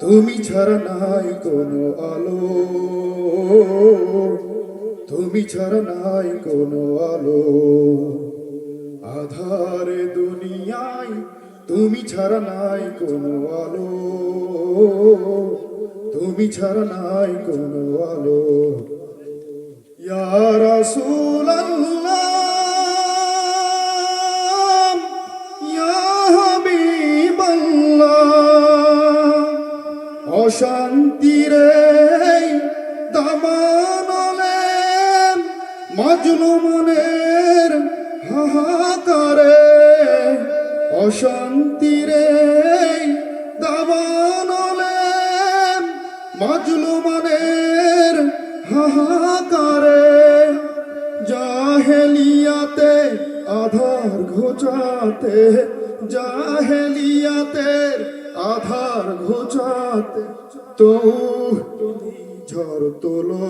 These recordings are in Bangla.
তুমি ছাড়া নাই কোনো আলো। তুমি ছাড়া নাই কোনো আলো। আধারে দুনিয়ায় তুমি ছাড়া নাই কোনো আলো। তুমি ছাড়া নাই কোনো আলো। ইয়া রাসূলাল্লাহ। অশান্তির এই দামানলে মাজলুমনের হাহাকারে। অশান্তির দামানলে মাজলুমনের হাহাকারে। জাহেলিয়াতে আধার ঘোচাতে জাহেলিয়াতে আধার ঘোচাতে। তো ঝড় তোলো,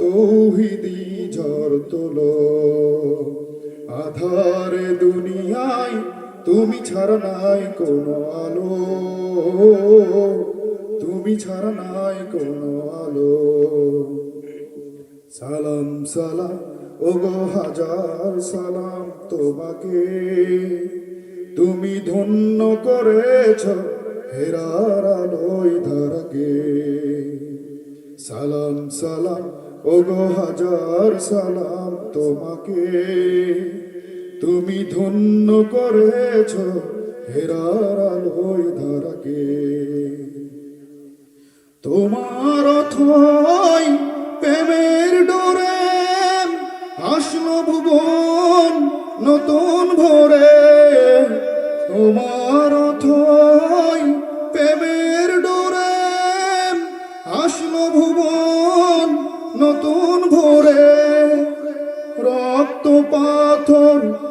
তৌহিদি ঝড় তোলো। আধারে দুনিয়ায় তুমি ছাড়া নাই কোনো আলো, তুমি ছাড়া নাই কোনো আলো। সালাম সালাম ও গো হাজার সালাম তোমাকে, তুমি ধন্য করেছ হেরার ধারাকে। সালাম সালাম ও গো হাজার সালাম তোমাকে। তুমি ধন্য করেছ হেরার আলোয় ধারাকে। তোমার অথই প্রেমের ডোরে আসলো ভুবন নতুন ভোরে। তোমার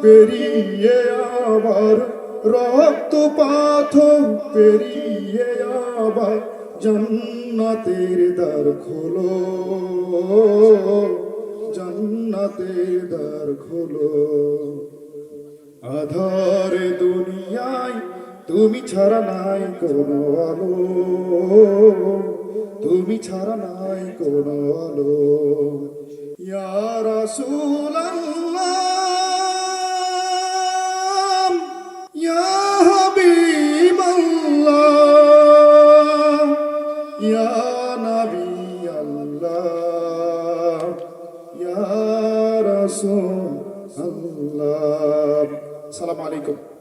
পেরিয়ে আবার, রক্ত পাথর পেরিয়ে আবার জন্নাতের দ্বার খোলো, জন্নাতের দ্বার খোলো। আধার দুনিয়ায় তুমি ছাড়া নাই কোনো আলো, তুমি ছাড়া নাই কোনো আলো। ইয়া রাসূলাল্লাহ। রাসূল আল্লাহ। সালাম আলাইকুম।